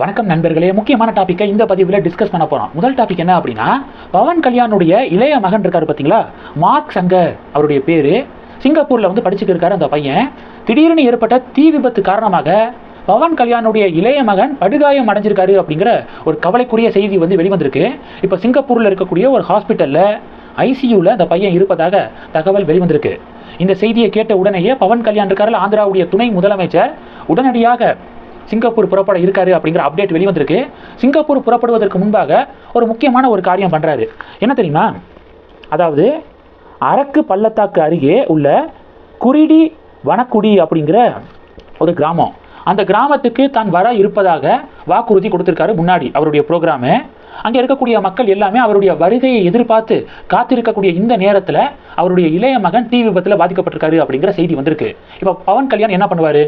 வணக்கம் நண்பர்களே. முக்கியமான டாப்பிக்கை இந்த பதிவில் டிஸ்கஸ் பண்ண போகிறோம் முதல் டாபிக் என்ன அப்படின்னா பவன் கல்யாணுடைய இளைய மகன் இருக்காரு பார்த்தீங்களா மார்க் சங்கர் அவருடைய பேர். சிங்கப்பூரில் வந்து படிச்சுட்டு இருக்காரு அந்த பையன். திடீர்னு ஏற்பட்ட தீ விபத்து காரணமாக பவன் கல்யாணுடைய இளைய மகன் படுகாயம் அடைஞ்சிருக்காரு அப்படிங்கிற ஒரு கவலைக்குரிய செய்தி வந்து வெளிவந்திருக்கு. இப்போ சிங்கப்பூரில் இருக்கக்கூடிய ஒரு ஹாஸ்பிட்டலில் ஐசியூவில் அந்த பையன் இருப்பதாக தகவல் வெளிவந்திருக்கு. இந்த செய்தியை கேட்ட உடனேயே பவன் கல்யாண் இருக்காரில் ஆந்திராவுடைய துணை முதலமைச்சர் உடனடியாக சிங்கப்பூர் புறப்பட இருக்காரு அப்படிங்கிற அப்டேட் வெளிவந்திருக்கு. சிங்கப்பூர் புறப்படுவதற்கு முன்பாக ஒரு முக்கியமான ஒரு காரியம் பண்ணுறாரு என்ன தெரியுமா? அதாவது அரக்கு பள்ளத்தாக்கு அருகே உள்ள குருடி வனக்குடி அப்படிங்கிற ஒரு கிராமம். அந்த கிராமத்துக்கு தான் வர இருப்பதாக வாக்குறுதி கொடுத்திருக்காரு முன்னாடி அவருடைய ப்ரோக்ராமு அங்கே இருக்கக்கூடிய மக்கள் எல்லாமே அவருடைய வருகையை எதிர்பார்த்து காத்திருக்கக்கூடிய இந்த நேரத்தில் அவருடைய இளைய மகன் தீ விபத்தில் பாதிக்கப்பட்டிருக்காரு அப்படிங்கிற செய்தி வந்திருக்கு. இப்போ பவன் கல்யாண் என்ன பண்ணுவார்?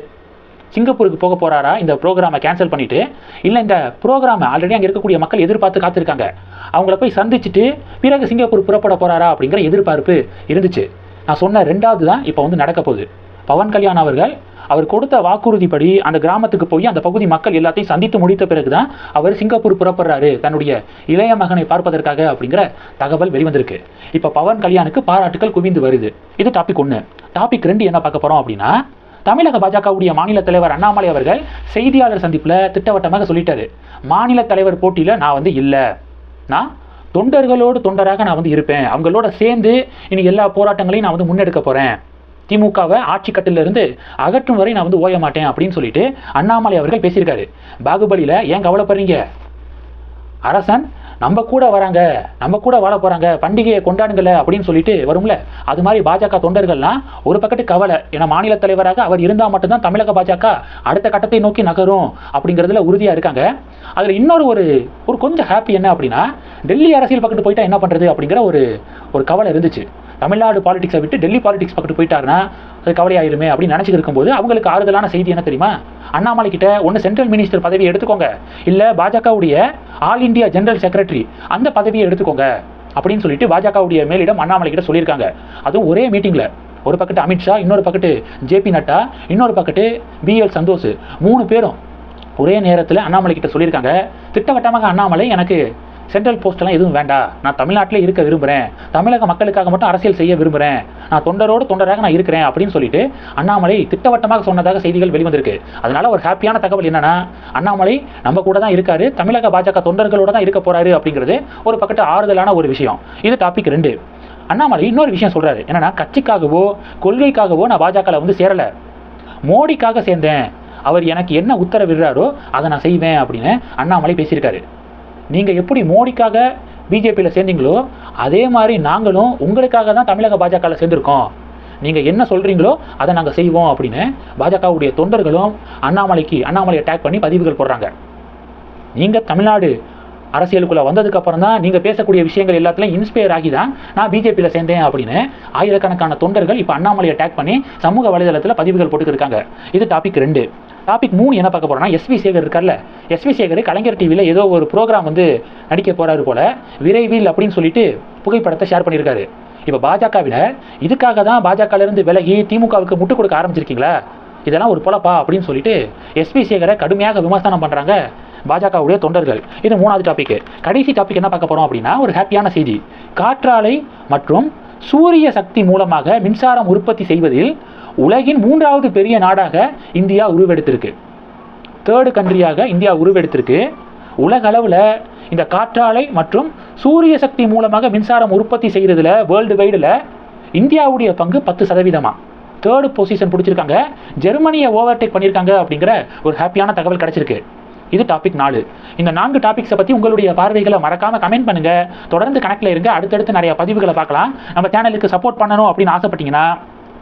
சிங்கப்பூருக்கு போக போகிறாரா இந்த ப்ரோக்ராமை கேன்சல் பண்ணிவிட்டு இல்லை இந்த ப்ரோக்ராமை ஆல்ரெடி அங்கே இருக்கக்கூடிய மக்கள் எதிர்பார்த்து காத்திருக்காங்க. அவங்கள போய் சந்திச்சுட்டு பிறகு சிங்கப்பூர் புறப்பட போகிறாரா அப்படிங்கிற எதிர்பார்ப்பு இருந்துச்சு. நான் சொன்ன ரெண்டாவது தான் இப்போ வந்து நடக்க போகுது. பவன் கல்யாண் அவர்கள் அவர் கொடுத்த வாக்குறுதிப்படி அந்த கிராமத்துக்கு போய் அந்த பகுதி மக்கள் எல்லாத்தையும் சந்தித்து முடித்த பிறகு தான் அவர் சிங்கப்பூர் புறப்படுறாரு தன்னுடைய இளைய மகனை பார்ப்பதற்காக அப்படிங்கிற தகவல் வெளிவந்திருக்கு. இப்போ பவன் கல்யாணுக்கு பாராட்டுகள் குவிந்து வருது. இது டாபிக் ஒன்று டாபிக் ரெண்டு என்ன பார்க்க போகிறோம் அப்படின்னா தமிழக பாஜகவுடைய மாநில தலைவர் அண்ணாமலை அவர்கள் செய்தியாளர் சந்திப்பில் திட்டவட்டமாக சொல்லிட்டாரு. மாநில தலைவர் போட்டியில் நான் வந்து இல்லை. நான் தொண்டர்களோடு தொண்டராக நான் வந்து இருப்பேன். அவங்களோட சேர்ந்து இனி எல்லா போராட்டங்களையும் நான் வந்து முன்னெடுக்க போகிறேன் திமுகவை ஆட்சி கட்டிலிருந்து அகற்றும் வரை நான் வந்து ஓய மாட்டேன் அப்படின்னு சொல்லிட்டு அண்ணாமலை அவர்கள் பேசியிருக்காரு. பாகுபலியில் ஏன் கவலைப்படுறீங்க? அரசன் நம்ம கூட வராங்க நம்ம கூட வாழ போறாங்க பண்டிகையை கொண்டாடுங்கள அப்படின்னு சொல்லிட்டு வரும்ல. அது மாதிரி பாஜக தொண்டர்கள்லாம் ஒரு பக்கத்து கவலை. ஏன்னா மாநில தலைவராக அவர் இருந்தால் மட்டும்தான் தமிழக பாஜக அடுத்த கட்டத்தை நோக்கி நகரும் அப்படிங்கிறதுல உறுதியாக இருக்காங்க. அதில் இன்னொரு ஒரு ஒரு கொஞ்சம் ஹாப்பி என்ன அப்படின்னா டெல்லி அரசியல் பக்கத்து போயிட்டா என்ன பண்ணுறது அப்படிங்கிற ஒரு ஒரு கவலை இருந்துச்சு. தமிழ்நாடு பாலிடிக்ஸை விட்டு டெல்லி பாலிடிக்ஸ் பக்கத்து போயிட்டாருன்னா அது கவலையாயிருமே அப்படின்னு நினச்சிட்டு இருக்கும்போது அவங்களுக்கு ஆறுதலான செய்தி என்ன தெரியுமா? அண்ணாமலை கிட்ட ஒன்று சென்ட்ரல் மினிஸ்டர் பதவியை எடுத்துக்கோங்க. இல்லை பாஜகவுடைய ஆல் இந்தியா ஜெனரல் செக்ரட்டரி அந்த பதவியை எடுத்துக்கோங்க அப்படின்னு சொல்லிட்டு பாஜகவுடைய மேலிடம் அண்ணாமலை கிட்ட சொல்லியிருக்காங்க. அதுவும் ஒரே மீட்டிங்கில் ஒரு பக்கத்து அமித்ஷா இன்னொரு பக்கத்து ஜேபி நட்டா இன்னொரு பக்கத்து பிஎல் சந்தோஷ் மூணு பேரும் ஒரே நேரத்தில் அண்ணாமலை கிட்ட சொல்லியிருக்காங்க. திட்டவட்டமாக அண்ணாமலை எனக்கு சென்ட்ரல் போஸ்ட்லாம் எதுவும் வேண்டாம் நான் தமிழ்நாட்டில் இருக்க விரும்புகிறேன் தமிழக மக்களுக்காக மட்டும் அரசியல் செய்ய விரும்புகிறேன் நான் தொண்டரோடு தொண்டராக நான் இருக்கிறேன் அப்படின்னு சொல்லிட்டு அண்ணாமலை திட்டவட்டமாக சொன்னதாக செய்திகள் வெளிவந்திருக்கு. அதனால ஒரு ஹாப்பியான தகவல் என்னன்னா அண்ணாமலை நம்ம கூட தான் இருக்காரு. தமிழக பாஜக தொண்டர்களோட தான் இருக்க போறாரு அப்படிங்கிறது ஒரு பக்கத்து ஆறுதலான ஒரு விஷயம். இது டாபிக் ரெண்டு. அண்ணாமலை இன்னொரு விஷயம் சொல்றாரு. என்னன்னா கட்சிக்காகவோ கொள்கைக்காகவோ நான் பாஜகவில் வந்து சேரலை. மோடிக்காக சேர்ந்தேன். அவர் எனக்கு என்ன உத்தரவிடுறாரோ அதை நான் செய்வேன் அப்படின்னு அண்ணாமலை பேசியிருக்காரு. நீங்கள் எப்படி மோடிக்காக பிஜேபியில் சேர்ந்தீங்களோ அதே மாதிரி நாங்களும் உங்களுக்காக தான் தமிழக பாஜகவில் சேர்ந்துருக்கோம். நீங்கள் என்ன சொல்கிறீங்களோ அதை நாங்கள் செய்வோம் அப்படின்னு பாஜகவுடைய தொண்டர்களும் அண்ணாமலைக்கு அண்ணாமலையை அட்டாக் பண்ணி பதிவுகள் போடுறாங்க. நீங்கள் தமிழ்நாடு அரசியலுக்குள்ளே வந்ததுக்கப்புறம் தான் நீங்கள் பேசக்கூடிய விஷயங்கள் எல்லாத்துலையும் இன்ஸ்பயர் ஆகி தான் நான் பிஜேபியில் சேர்ந்தேன் அப்படின்னு ஆயிரக்கணக்கான தொண்டர்கள் இப்போ அண்ணாமலையை அட்டாக் பண்ணி சமூக வலைதளத்தில் பதிவுகள் போட்டுக்கிருக்காங்க இது டாபிக் ரெண்டு. டாபிக் மூணு என்ன பார்க்க போறோம்னா எஸ்வி சேகர் இருக்கார்ல. எஸ்வி சேகர் கலைஞர் டிவியில் ஏதோ ஒரு ப்ரோக்ராம் வந்து நடிக்க போறாரு போல விரைவில் அப்படின்னு சொல்லிட்டு புகைப்படத்தை ஷேர் பண்ணியிருக்காரு இப்போ பாஜகவினர் இதுக்காக தான் பாஜகலேருந்து விலகி திமுகவுக்கு முட்டு கொடுக்க ஆரம்பிச்சிருக்கீங்களா? இதெல்லாம் ஒரு பொழப்பா அப்படின்னு சொல்லிட்டு எஸ்பி சேகரை கடுமையாக விமர்சனம் பண்ணுறாங்க பாஜகவுடைய தொண்டர்கள். இது மூணாவது டாபிக் கடைசி டாபிக் என்ன பார்க்க போகிறோம் அப்படின்னா ஒரு ஹாப்பியான செய்தி. காற்றாலை மற்றும் சூரிய சக்தி மூலமாக மின்சாரம் உற்பத்தி செய்வதில் உலகின் மூன்றாவது பெரிய நாடாக இந்தியா உருவெடுத்திருக்கு. தேர்டு கண்ட்ரியாக இந்தியா உருவெடுத்திருக்கு. உலக அளவில் இந்த காற்றாலை மற்றும் சூரிய சக்தி மூலமாக மின்சாரம் உற்பத்தி செய்கிறதுல வேர்ல்டு வைடில் இந்தியாவுடைய பங்கு பத்து சதவீதமாக தேர்டு பொசிஷன் பிடிச்சிருக்காங்க. ஜெர்மனியை ஓவர்டேக் பண்ணியிருக்காங்க அப்படிங்கிற ஒரு ஹாப்பியான தகவல் கிடச்சிருக்கு. இது டாபிக் நாலு. இந்த நான்கு டாபிக்ஸை பற்றி உங்களுடைய பார்வைகளை மறக்காமல் கமெண்ட் பண்ணுங்கள் தொடர்ந்து கணக்கில் இருங்க. அடுத்தடுத்து நிறைய பதிவுகளை பார்க்கலாம். நம்ம சேனலுக்கு சப்போர்ட் பண்ணணும் அப்படின்னு ஆசைப்பட்டீங்கன்னா